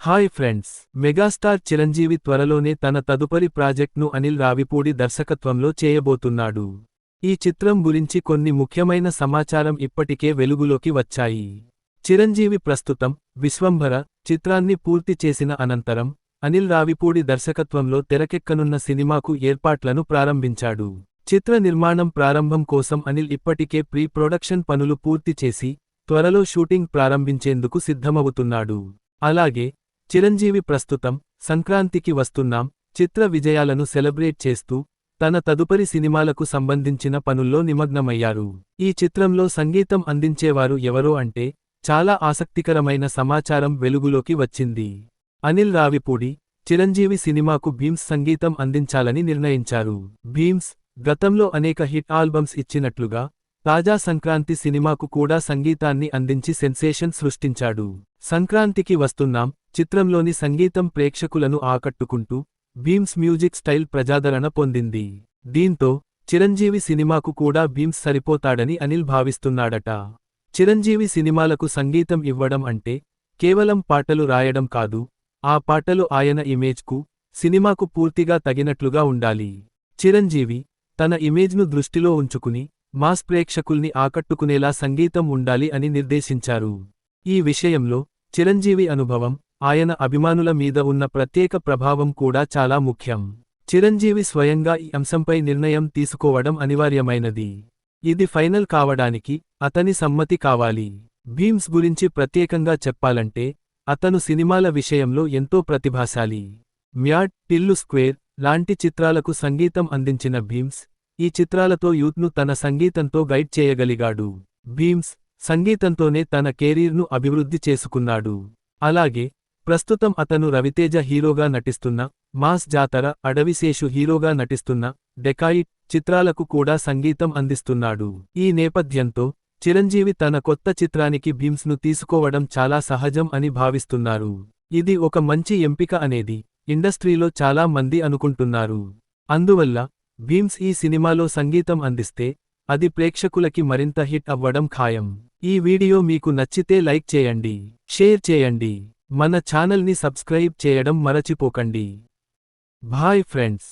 Hi friends megastar Chiranjeevi త్వరలోనే తన తదుపరి ప్రాజెక్ట్ను అనిల్ రావిపూడి దర్శకత్వంలో చేయబోతున్నాడు. ఈ చిత్రం గురించి కొన్ని ముఖ్యమైన సమాచారం ఇప్పటికే వెలుగులోకి వచ్చాయి. చిరంజీవి ప్రస్తుతం విశ్వంభర చిత్రాన్ని పూర్తి చేసిన అనంతరం అనిల్ రావిపూడి దర్శకత్వంలో తెరకెక్కనున్న సినిమాకు ఏర్పాట్లను ప్రారంభించాడు. చిత్ర నిర్మాణం ప్రారంభం కోసం అనిల్ ఇప్పటికే ప్రీ ప్రొడక్షన్ పనులు పూర్తి చేసి త్వరలో షూటింగ్ ప్రారంభించేందుకు సిద్ధమవుతున్నాడు. అలాగే చిరంజీవి ప్రస్తుతం సంక్రాంతికి వస్తున్నాం చిత్ర విజయాలను సెలబ్రేట్ చేస్తూ తన తదుపరి సినిమాలకు సంబంధించిన పనుల్లో నిమగ్నమయ్యారు. ఈ చిత్రంలో సంగీతం అందించేవారు ఎవరో అంటే చాలా ఆసక్తికరమైన సమాచారం వెలుగులోకి వచ్చింది. అనిల్ రావిపూడి చిరంజీవి సినిమాకు భీమ్స్ సంగీతం అందించాలని నిర్ణయించారు. భీమ్స్ గతంలో అనేక హిట్ ఆల్బమ్స్ ఇచ్చినట్లుగా తాజా సంక్రాంతి సినిమాకు కూడా సంగీతాన్ని అందించి సెన్సేషన్ సృష్టించాడు. సంక్రాంతికి వస్తున్నాం. చిత్రంలోని సంగీతం ప్రేక్షకులను ఆకట్టుకుంటూ భీమ్స్ మ్యూజిక్ స్టైల్ ప్రజాదరణ పొందింది. దీంతో చిరంజీవి సినిమాకు కూడా భీమ్స్ సరిపోతాడని అనిల్ భావిస్తున్నాడట. చిరంజీవి సినిమాలకు సంగీతం ఇవ్వడం అంటే కేవలం పాటలు రాయడం కాదు ఆ పాటలు ఆయన ఇమేజ్కు సినిమాకు పూర్తిగా తగినట్లుగా ఉండాలి. చిరంజీవి తన ఇమేజ్ను దృష్టిలో ఉంచుకుని మాస్ ప్రేక్షకుల్ని ఆకట్టుకునేలా సంగీతం ఉండాలి అని నిర్దేశించారు. ఈ విషయంలో చిరంజీవి అనుభవం ఆయన అభిమానుల మీద ఉన్న ప్రత్యేక ప్రభావం కూడా చాలా ముఖ్యం. చిరంజీవి స్వయంగా ఈ అంశంపై నిర్ణయం తీసుకోవడం అనివార్యమైనది. ఇది ఫైనల్ కావడానికి అతని సమ్మతి కావాలి. భీమ్స్ గురించి ప్రత్యేకంగా చెప్పాలంటే అతను సినిమాల విషయంలో ఎంతో ప్రతిభాశాలి. మ్యాడ్ టిల్లు స్క్వేర్ లాంటి చిత్రాలకు సంగీతం అందించిన భీమ్స్ ఈ చిత్రాలతో యూత్ను తన సంగీతంతో గైడ్ చేయగలిగాడు. భీమ్స్ సంగీతంతోనే తన కెరీర్ను అభివృద్ధి చేసుకున్నాడు. అలాగే ప్రస్తుతం అతను రవితేజ హీరోగా నటిస్తున్న మాస్ జాతర అడవిశేషు హీరోగా నటిస్తున్న డెకాయిట్ చిత్రాలకు కూడా సంగీతం అందిస్తున్నాడు. ఈ నేపథ్యంతో చిరంజీవి తన కొత్త చిత్రానికి భీమ్స్ను తీసుకోవడం చాలా సహజం అని భావిస్తున్నారు. ఇది ఒక మంచి ఎంపిక అనేది ఇండస్ట్రీలో చాలా మంది అనుకుంటున్నారు. అందువల్ల భీమ్స్ ఈ సినిమాలో సంగీతం అందిస్తే అది ప్రేక్షకులకి మరింత హిట్ అవ్వడం ఖాయం. ఈ వీడియో మీకు నచ్చితే లైక్ చేయండి షేర్ చేయండి మన ఛానల్ని సబ్స్క్రైబ్ చేయడం మరచిపోకండి. Bye friends.